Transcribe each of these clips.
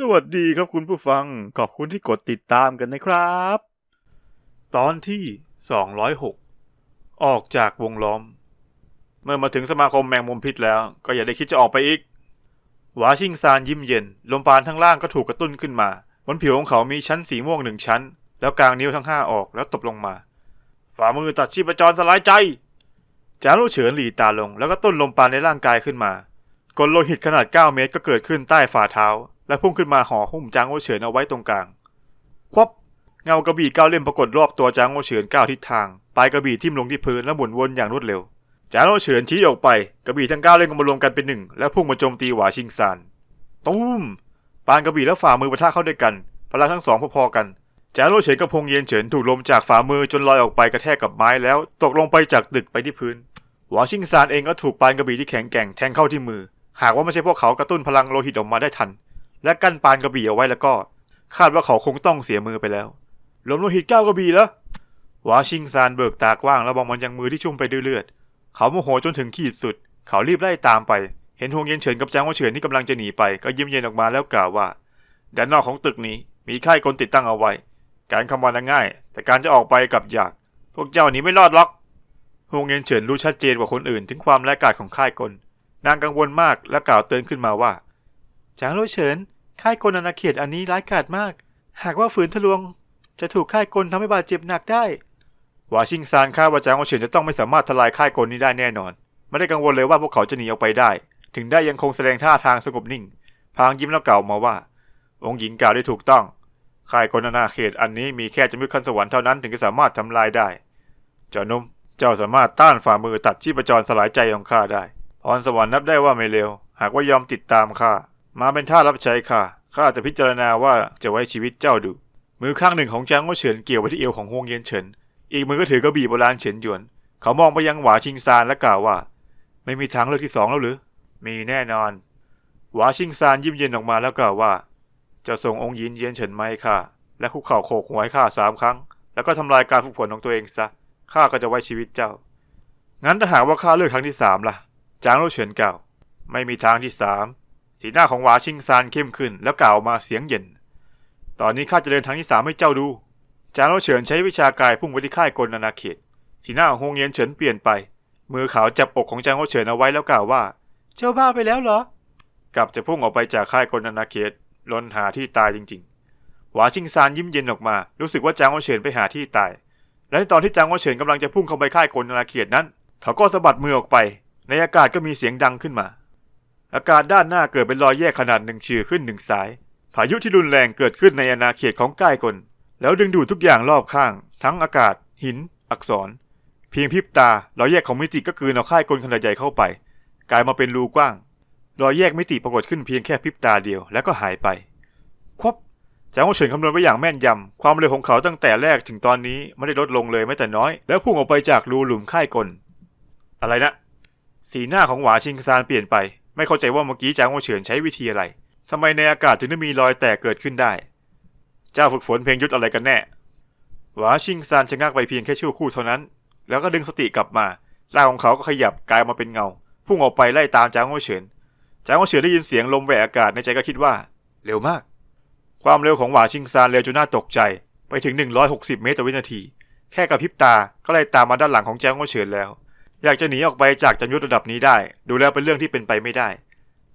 สวัสดีครับคุณผู้ฟัง ขอบคุณที่กดติดตามกันนะครับ ตอนที่ 206 ออกจากวงล้อม เมื่อมาถึงสมาคมแมงมุมพิษแล้ว ก็อย่าได้คิดจะออกไปอีกหวาชิงซานยิ้มเย็น ลมปราณทั้งล่างก็ถูกกระตุ้นขึ้นมา บนผิวของเขามีชั้นสีม่วงหนึ่งชั้น แล้วกลางนิ้วทั้งห้าออกแล้วตบลงมา ฝ่ามือตัดชีพจรสลายใจ จางลู่เฉินหลีตาลง แล้วก็ต้นลมปราณในร่างกายขึ้นมากลโลหิตขนาด 9 เมตรก็เกิดขึ้นใต้ฝ่าเท้า และพุ่งขึ้นมาห่อหุ้มจางโอเฉินเอาไว้ตรงกลาง ควับเงากระบี่ก้าวเล่มปรากฏรอบตัวจางโอเฉินก้าวทิศทางปลายกระบี่ทิ่มลงที่พื้นและหมุนวนอย่างรวดเร็ว จางโอเฉินชี้ออกไปกระบี่ทั้งก้าวเล่มก็มารวมกันเป็นหนึ่งและพุ่งมาโจมตีหวาชิงซานตูมปานกระบี่และฝ่ามือปะทะเข้าด้วยกันพลังทั้งสองพอๆกันจางโอเฉินกับพงเย็นเฉินถูกลมจากฝ่ามือจนลอยออกไปกระแทกกับไม้แล้วตกลงไปจากตึกไปที่พื้นหวาชิงซานเองก็ถูกปานกระบี่ที่แข็งแกร่งแทงเข้าที่มือ หากว่าไม่ใช่พวกเขากระตุ้นพลังโลหิตออกมาได้ทัน และกั้นปานกระบี่เอาไว้แล้วก็ คาดว่าเขาคงต้องเสียมือไปแล้วลมโลหิตเก้ากระบี่แล้ววาชิงซานเบิกตากว้างแล้วมองมันยังมือที่ชุ่มไปด้วยเลือด เขาโมโหจนถึงขีดสุด เขารีบไล่ตามไป เห็นฮวงเย็นเฉินกับจางว่าเฉินที่กำลังจะหนีไป ก็ยิ้มเย็นออกมาแล้วกล่าวว่า ด้านนอกของตึกนี้มีค่ายกลติดตั้งเอาไว้ การคำวันง่าย แต่การจะออกไปกับยาก พวกเจ้าหนีไม่รอดหรอกฮวงเย็นเฉินรู้ชัดเจนกว่าคนอื่น ถึงความแร้กาจของค่ายกล นางกังวลมากและกล่าวเตือนขึ้นมาว่า จางโลเฉินค่ายกลอาณาเขตอันนี้ร้ายกาจมาก หากว่าฝืนทะลวง จะถูกค่ายกลทำให้บาดเจ็บหนักได้วาชิงซานคาดว่าจางโลเฉินจะต้องไม่สามารถทลายค่ายกลนี้ได้แน่นอน ไม่ได้กังวลเลยว่าพวกเขาจะหนีออกไปได้ ถึงได้ยังคงแสดงท่าทางสงบนิ่ง พางยิ้มแล้วกล่าวมาว่า องค์หญิงกล่าวได้ถูกต้อง ค่ายกลอาณาเขตอันนี้มีแค่จำยุทธขั้นสวรรค์เท่านั้นถึงจะสามารถทำลายได้ เจ้านุ่มเจ้าสามารถต้านฝ่ามือตัดชีพจรสลายใจของข้าได้พรสวรรค์นับได้ว่าไม่เลวหากว่ายอมติดตามข้า มาเป็นท่ารับใช้ข้าข้าจะพิจารณาว่าจะไว้ชีวิตเจ้าดู มือข้างหนึ่งของจางก็เฉินเกี่ยวไปที่เอวของฮวงเย็นเฉิน อีกมือก็ถือกระบี่โบราณเฉินหยวน เขามองไปยังหวาชิงซานและกล่าวว่า ไม่มีทางเลือกที่สองแล้วหรือ มีแน่นอน หวาชิงซานยิ้มเย็นออกมาแล้วกล่าวว่า จะส่งองค์หญินเย็นเฉินไหมาให้ข้าและคุกเข่าโขกหัวให้ข้าสามครั้ง แล้วก็ทำลายการฝึกฝนของตัวเองซะ ข้าก็จะไว้ชีวิตเจ้า งั้นถ้าหากว่าข้าเลือกครั้งที่สามล่ะ จางโลเฉินกล่าว ไม่มีทางที่สาม สีหน้าของหวาชิงซานเข้มขึ้นแล้วกล่าวมาเสียงเย็น ตอนนี้ข้าจะเดินทางที่สามให้เจ้าดู จางโลเฉินใช้วิชากายพุ่งไปที่ค่ายกลนานาเขต สีหน้าของฮงเย็นเฉินเปลี่ยนไป มือขาวจับอกของจางโลเฉินเอาไว้แล้วกล่าวว่า เจ้าบ้าไปแล้วเหรอ กลับจะพุ่งออกไปจากค่ายกลนานาเขตล้นหาที่ตายจริงๆ หวาชิงซานยิ้มเย็นออกมา รู้สึกว่าจางโอเฉินไปหาที่ตาย และในตอนที่จางโอเฉินกำลังจะพุ่งเข้าไปค่ายกลนาเขตนั้น เขาก็สะบัดมือออกไป ในอากาศก็มีเสียงดังขึ้นมา อากาศด้านหน้าเกิดเป็นรอยแยกขนาดหนึ่งชื่อขึ้นหนึ่งสาย พายุที่รุนแรงเกิดขึ้นในอาณาเขตของก้ายกล แล้วดึงดูดทุกอย่างรอบข้าง ทั้งอากาศ หิน อักษร เพียงพริบตารอยแยกของมิติก็คืนเอาค่ายกลขนาดใหญ่เข้าไป กลายมาเป็นรูกว้าง รอยแยกมิติปรากฏขึ้นเพียงแค่พริบตาเดียวแล้วก็หายไป ควบจางโอเฉินคำนวณไว้อย่างแม่นยำ ความเร็วของเขาตั้งแต่แรกถึงตอนนี้ไม่ได้ลดลงเลยแม้แต่น้อย แล้วพุ่งออกไปจากรูหลุมค่ายกล อะไรนะ สีหน้าของหวาชิงซานเปลี่ยนไป ไม่เข้าใจว่าเมื่อกี้จางโอเฉินใช้วิธีอะไรทำไมในอากาศถึงได้มีรอยแตกเกิดขึ้นได้ เจ้าฝึกฝนเพลงยุทธอะไรกันแน่ หวาชิงซานชะงักไปเพียงแค่ชั่วครู่เท่านั้น แล้วก็ดึงสติกลับมาร่างของเขาก็ขยับกลายมาเป็นเงา พุ่งออกไปไล่ตามจางโอเฉิน จางโอเฉินได้ยินเสียงลมแหวกอากาศในใจก็คิดว่า เร็วมาก ความเร็วของหวาชิงซานเร็วจนน่าตกใจ ไปถึง 160 เมตรต่อวินาที แค่กับพริบตา ก็ไล่ตามมาด้านหลังของแจ้งโอเฉินแล้ว อยากจะหนีออกไปจากจำยุทธระดับนี้ได้ ดูแล้วเป็นเรื่องที่เป็นไปไม่ได้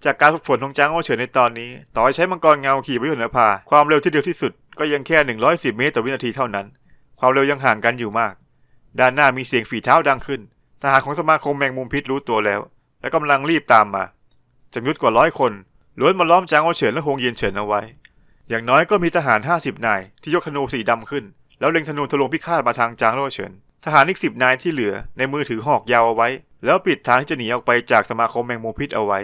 จากการฝึกฝนของจางโอเฉินในตอนนี้ ต่อให้ใช้มังกรเงาขี่ไปยนต์นภาความเร็วที่เร็วที่สุดก็ยังแค่ 110 เมตรต่อวินาทีเท่านั้น ความเร็วยังห่างกันอยู่มาก ด้านหน้ามีเสียงฝีเท้าดังขึ้น ทหารของสมาคมแมงมุมพิษรู้ตัวแล้ว และกำลังรีบตามมาจำยุทธกว่าร้อยคนล้วนมาล้อมจางโอเฉินและฮวงเย็นเฉินเอาไว้ อย่างน้อยก็มีทหาร 50 นายที่ยกธนูสีดำขึ้น แล้วเล็งธนูทะลวงพิฆาตมาทางจางโลเฉิน ทหารอีกสิบนายที่เหลือในมือถือหอกยาวเอาไว้ แล้วปิดทางที่จะหนีออกไปจากสมาคมแมงมุมพิษเอาไว้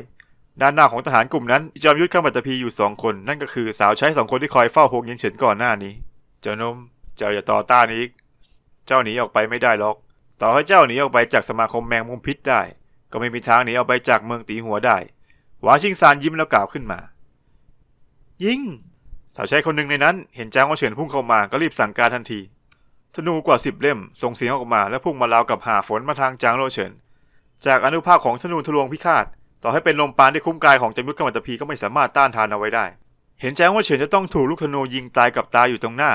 ด้านหน้าของทหารกลุ่มนั้นจอมยุทธข้ามัตพีอยู่สองคน นั่นก็คือสาวใช้สองคนที่คอยเฝ้าฮวงเย็นเฉินก่อนหน้านี้ เจ้านมเจ้าอย่าต่อต้านอีก เจ้าหนีออกไปไม่ได้หรอก ต่อให้เจ้าหนีออกไปจากสมาคมแมงมุมพิษได้ ก็ไม่มีทางหนีออกไปจากเมืองตีหัวได้หวาชิงซานยิ้มแล้วกล่าวขึ้นมา ยิงสาวใช้คนหนึ่งในนั้น เห็นจางโอเฉินพุ่งเข้ามาก็รีบสั่งการทันที ธนูกว่าสิบเล่มส่งเสียงออกมาและพุ่งมาราวกับหาฝนมาทางจางโลเฉิน จากอนุภาคของธนูทะลวงพิฆาต ต่อให้เป็นลมปานที่คุ้มกายของจำยุทธกรรมตพีก็ไม่สามารถต้านทานเอาไว้ได้ เห็นจางว่าเฉินจะต้องถูกลูกธนูยิงตายกับตาอยู่ตรงหน้า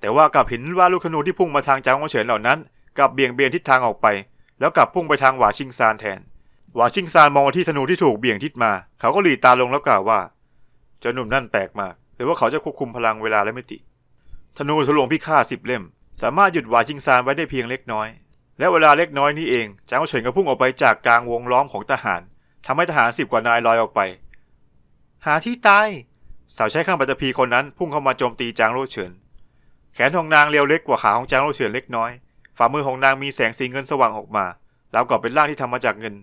แต่ว่ากลับเห็นว่าลูกธนูที่พุ่งมาทางจางว่าเฉินเหล่านั้นกลับเบี่ยงเบนทิศทางออกไป แล้วกลับพุ่งไปทางหวาชิงซานแทน หวาชิงซานมองที่ธนูที่ถูกเบี่ยงทิศมา เขาก็หลีตาลงแล้วกล่าวว่าเจ้าหนุ่มนั่นแปลกมากหรือว่าเขาจะควบคุมพลังเวลาและมิติธนูทะลวงพิฆาตสิบเล่ม สามารถหยุดหวาชิงซานไว้ได้เพียงเล็กน้อย และเวลาเล็กน้อยนี้เองจางเฉินก็พุ่งออกไปจากกลางวงล้อมของทหารทำให้ทหารสิบกว่านายลอยออกไป หาที่ตายสาวใช้ข้างปัตตภีคนนั้นพุ่งเข้ามาโจมตีจางโลเฉิน แขนของนางเรียวเล็กกว่าขาของจางโลเฉินเล็กน้อย ฝ่ามือของนางมีแสงสีเงินสว่างออกมาแล้วกับเป็นร่างที่ทำมาจากเงิน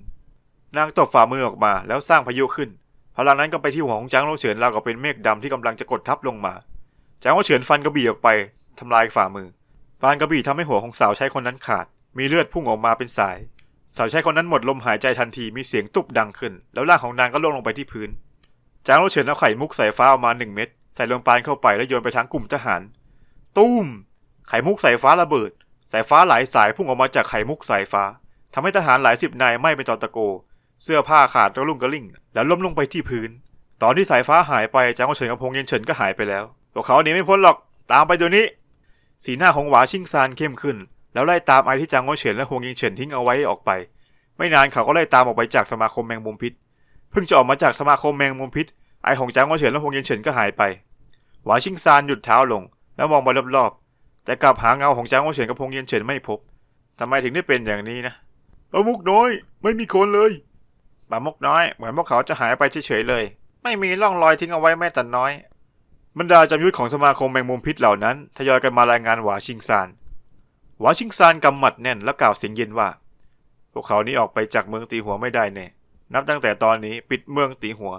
นางตบฝ่ามือออกมาแล้วสร้างพายุขึ้นพลังนั้นก็ไปที่หัวของจางโลเฉินราวกับเป็นเมฆดำที่กำลังจะกดทับลงมา จางโลเฉินฟันกระบี่ออกไปทำลายฝ่ามือ ฟันกระบี่ทำให้หัวของสาวใช้คนนั้นขาด มีเลือดพุ่งออกมาเป็นสาย สาวใช้คนนั้นหมดลมหายใจทันทีมีเสียงตุบดังขึ้น แล้วร่างของนางก็ล่วงลงไปที่พื้น จางโลเฉินเอาไข่มุกสายฟ้าออกมาหนึ่งเม็ดใส่ลงปานเข้าไปแล้วโยนไปทางกลุ่มทหาร ตุ้ม ไข่มุกสายฟ้าระเบิด สายฟ้าหลายสายพุ่งออกมาจากไข่มุกสายฟ้าทำให้ทหารหลายสิบนายไหม้เป็นตอตะโก เสื้อผ้าขาดกระลุ่งกระลิ่ง แล้วล้มลงไปที่พื้น ตอนที่สายฟ้าหายไปจางโลเฉินกับพงเย็นเฉินก็หายไปแล้วพวกเขาหนีไม่พ้นหรอก ตามไปเดี๋ยวนี้ สีหน้าของหวาชิงซานเข้มขึ้น แล้วไล่ตามไอที่จางโง่เฉินและฮวงยิงเฉินทิ้งเอาไว้ออกไป ไม่นานเขาก็ไล่ตามออกไปจากสมาคมแมงมุมพิษ เพิ่งจะออกมาจากสมาคมแมงมุมพิษ ไอของจางโง่เฉินและฮวงยิงเฉินก็หายไป หวาชิงซานหยุดเท้าลง แล้วมองไปรอบๆ แต่กลับหาเงาของจางโง่เฉินกับฮวงยิงเฉินไม่พบทำไมถึงได้เป็นอย่างนี้นะปามุกน้อย ไม่มีคนเลยปามุกน้อยเหมือนพวกเขาจะหายไปเฉยๆเลย ไม่มีร่องรอยทิ้งเอาไว้แม้แต่น้อย บรรดาจำยุทธของสมาคมแมงมุมพิษเหล่านั้นทยอยกันมารายงานหวาชิงซานหวาชิงซานกำหมัดแน่นและกล่าวเสียงเย็นว่า พวกเขานี้ออกไปจากเมืองตีหัวไม่ได้แน่นับตั้งแต่ตอนนี้ปิดเมืองตีหัว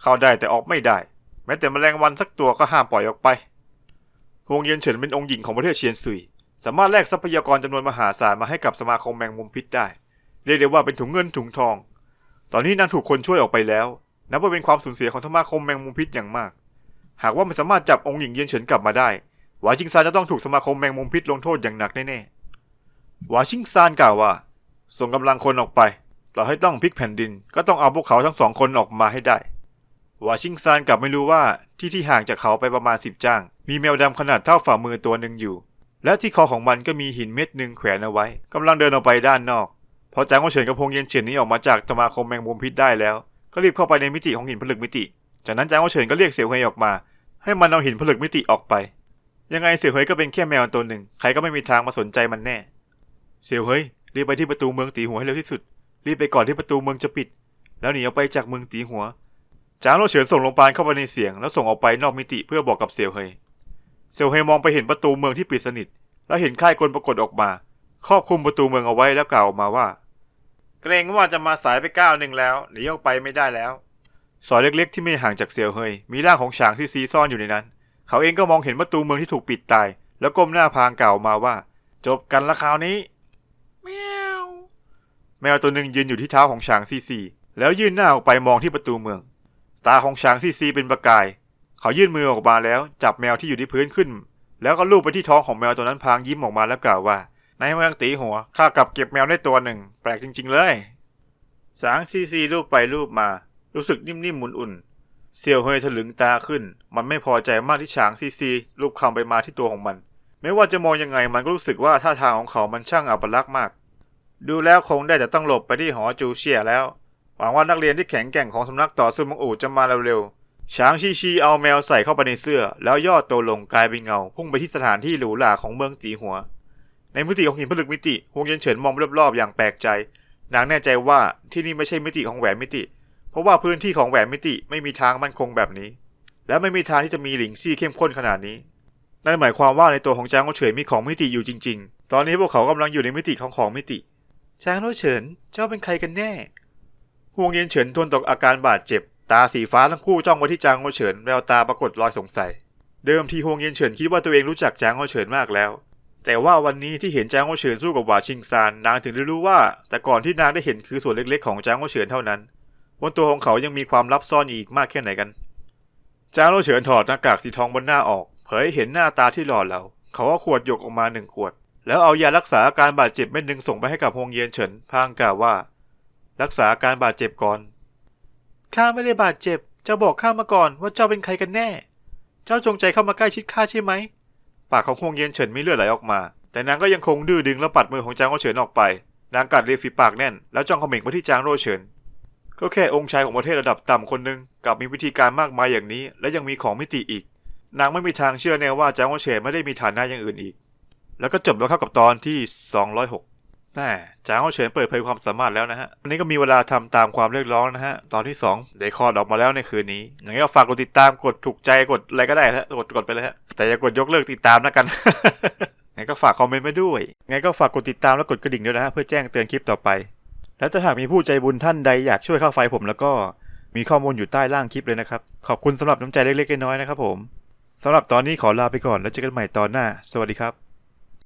เข้าได้แต่ออกไม่ได้ แม้แต่แมลงวันสักตัวก็ห้ามปล่อยออกไปฮวงเย็นเฉินเป็นองค์หญิงของประเทศเชียนซุยสามารถแลกทรัพยากรจำนวนมหาศาลมาให้กับสมาคมแมงมุมพิษได้ เรียกได้ว่าเป็นถุงเงินถุงทอง ตอนนี้นางถูกคนช่วยออกไปแล้ว นับว่าเป็นความสูญเสียของสมาคมแมงมุมพิษอย่างมาก หากว่ามันสามารถจับองค์หญิงเย็นเฉินกลับมาได้หวาชิงซานจะต้องถูกสมาคมแมงมุมพิษลงโทษอย่างหนักแน่ๆหวาชิงซานกล่าวว่า ส่งกำลังคนออกไปต่อให้ต้องพลิกแผ่นดิน ก็ต้องเอาพวกเขาทั้งสองคนออกมาให้ได้หวาชิงซานกลับไม่รู้ว่าที่ที่ห่างจากเขาไปประมาณสิบจ้าง มีแมวดำขนาดเท่าฝ่ามือตัวหนึ่งอยู่ และที่คอของมันก็มีหินเม็ดหนึ่งแขวนเอาไว้กำลังเดินออกไปด้านนอก พอจางว่าเฉินกับพงเย็นเฉินนี้ออกมาจากสมาคมแมงมุมพิษได้แล้ว ก็รีบเข้าไปในมิติของหินผลึกมิติ จากนั้นจางว่าเฉินก็เรียกเสี่ยวเฮยออกมา ให้มันเอาหินผลึกมิติออกไป ยังไงเสี่ยวเฮยก็เป็นแค่แมวตัวหนึ่ง ใครก็ไม่มีทางมาสนใจมันแน่ เสี่ยวเฮยรีบไปที่ประตูเมืองตีหัวให้เร็วที่สุด รีบไปก่อนที่ประตูเมืองจะปิด แล้วหนีออกไปจากเมืองตีหัวจางโลเฉินส่งลงปานเข้าไปในเสียง แล้วส่งออกไปนอกมิติเพื่อบอกกับเสี่ยวเฮย เสี่ยวเฮยมองไปเห็นประตูเมืองที่ปิดสนิท แล้วเห็นค่ายกลปรากฏออกมา ครอบคุมประตูเมืองเอาไว้แล้วกล่าวออกมาว่า เกรงว่าจะมาสายไปก้าวหนึ่งแล้วหนีออกไปไม่ได้แล้ว ซอยเล็กๆที่ไม่ห่างจากเซียวเฮยมีร่างของฉางซีซีซ่อนอยู่ในนั้น เขาเองก็มองเห็นประตูเมืองที่ถูกปิดตาย แล้วก้มหน้าพางกล่าวมาว่า จบกันละคราวนี้แมวแมวตัวหนึ่งยืนอยู่ที่เท้าของฉางซีซี แล้วยื่นหน้าออกไปมองที่ประตูเมือง ตาของฉางซีซีเป็นประกาย เขายื่นมือออกมาแล้วจับแมวที่อยู่ที่พื้นขึ้น แล้วก็ลูบไปที่ท้องของแมวตัวนั้นพางยิ้มออกมาแล้วกล่าวว่าในเมืองตีหัวข้ากลับเก็บแมวได้ตัวหนึ่ง แปลกจริง ๆ เลย สางซีซีรูปไปรูปมา รู้สึกนิ่มๆอุ่นๆเซียวเฮยถลึงตาขึ้น มันไม่พอใจมากที่ฉางซีซีรูปคำไปมาที่ตัวของมัน ไม่ว่าจะมองยังไงมันก็รู้สึกว่าท่าทางของเขามันช่างอัปลักษณ์มาก ดูแล้วคงได้แต่ต้องหลบไปที่หอจูเชียแล้ว หวังว่านักเรียนที่แข็งแกร่งของสำนักต่อสู้มังอูจะมาเร็วๆช้างชีชีเอาแมวใส่เข้าไปในเสื้อ แล้วย่อตัวลงกลายเป็นเงา พุ่งไปที่สถานที่หรูหราของเมืองตีหัว ในมิติของหินผลึกมิติฮวงเย็นเฉินมองรอบๆอย่างแปลกใจนางแน่ใจว่าที่นี่ไม่ใช่มิติของแหวนมิติ เพราะว่าพื้นที่ของแหวนมิติไม่มีทางมั่นคงแบบนี้ และไม่มีทางที่จะมีหลิงซี่เข้มข้นขนาดนี้นั่นหมายความว่าในตัวของจางโอเฉินมีของมิติอยู่จริง ๆ ตอนนี้พวกเขากำลังอยู่ในมิติของของมิติจางโอเฉินเจ้าเป็นใครกันแน่ฮวงเย็นเฉินทนต่ออาการบาดเจ็บ ตาสีฟ้าทั้งคู่จ้องไปที่จางโอเฉินแววตาปรากฏรอยสงสัย เดิมทีฮวงเย็นเฉินคิดว่าตัวเองรู้จักจางโอเฉินมากแล้ว แต่ว่าวันนี้ที่เห็นจางโอเฉินสู้กับหวาชิงซานนางถึงได้รู้ว่า แต่ก่อนที่นางได้เห็นคือส่วนเล็กๆของจางโอเฉินเท่านั้น บนตัวของเขายังมีความลับซ่อนอีกมากแค่ไหนกันจางโอเฉินถอดหน้ากากสีทองบนหน้าออก เผยเห็นหน้าตาที่หล่อเหลาเขาเอาขวดหยกออกมาหนึ่งขวด แล้วเอายารักษาอาการบาดเจ็บเม็ดหนึ่งส่งไปให้กับฮงเย็นเฉินพางกล่าวว่า รักษาอาการบาดเจ็บก่อนข้าไม่ได้บาดเจ็บ เจ้าบอกข้ามาก่อนว่าเจ้าเป็นใครกันแน่ เจ้าจงใจเข้ามาใกล้ชิดข้าใช่ไหมปากของฮงเย็นเฉินมีเลือดไหลออกมา แต่นางก็ยังคงดื้อดึงและปัดมือของจางโรเฉินออกไป นางกัดริมฝีปากแน่น แล้วจ้องเขม็งไปที่จางโรเฉิน ก็แค่องค์ชายของประเทศระดับต่ำคนหนึ่งกลับมีวิธีการมากมายอย่างนี้ และยังมีของมิติอีก นางไม่มีทางเชื่อแน่ว่าจางโรเฉินไม่ได้มีฐานะอย่างอื่นอีก แล้วก็จบแล้วครับกับตอนที่ 206แน่จางโรเฉินเปิดเผยความสามารถแล้วนะฮะวันนี้ก็มีเวลาทำตามความเรียกร้องนะฮะตอนที่2ได้คลอดออกมาแล้วในคืนนี้ อย่างนี้ก็ฝากกดติดตามกดถูกใจกดอะไรก็ได้นะฮะกดกดไปเลยฮะแต่อย่ากดยกเลิกติดตามนะกันงั้นก็ฝากคอมเมนต์มาด้วยงั้นก็ฝากกดติดตามและกดกระดิ่งด้วยนะฮะเพื่อแจ้งเตือนคลิปต่อไป และถ้าหากมีผู้ใจบุญท่านใดอยากช่วยค่าไฟผมแล้วก็มีข้อมูลอยู่ใต้ล่างคลิปเลยนะครับ ขอบคุณสำหรับน้ำใจเล็กๆน้อยๆนะครับผมสำหรับตอนนี้ขอลาไปก่อนแล้วเจอกันใหม่ตอนหน้า สวัสดีครับ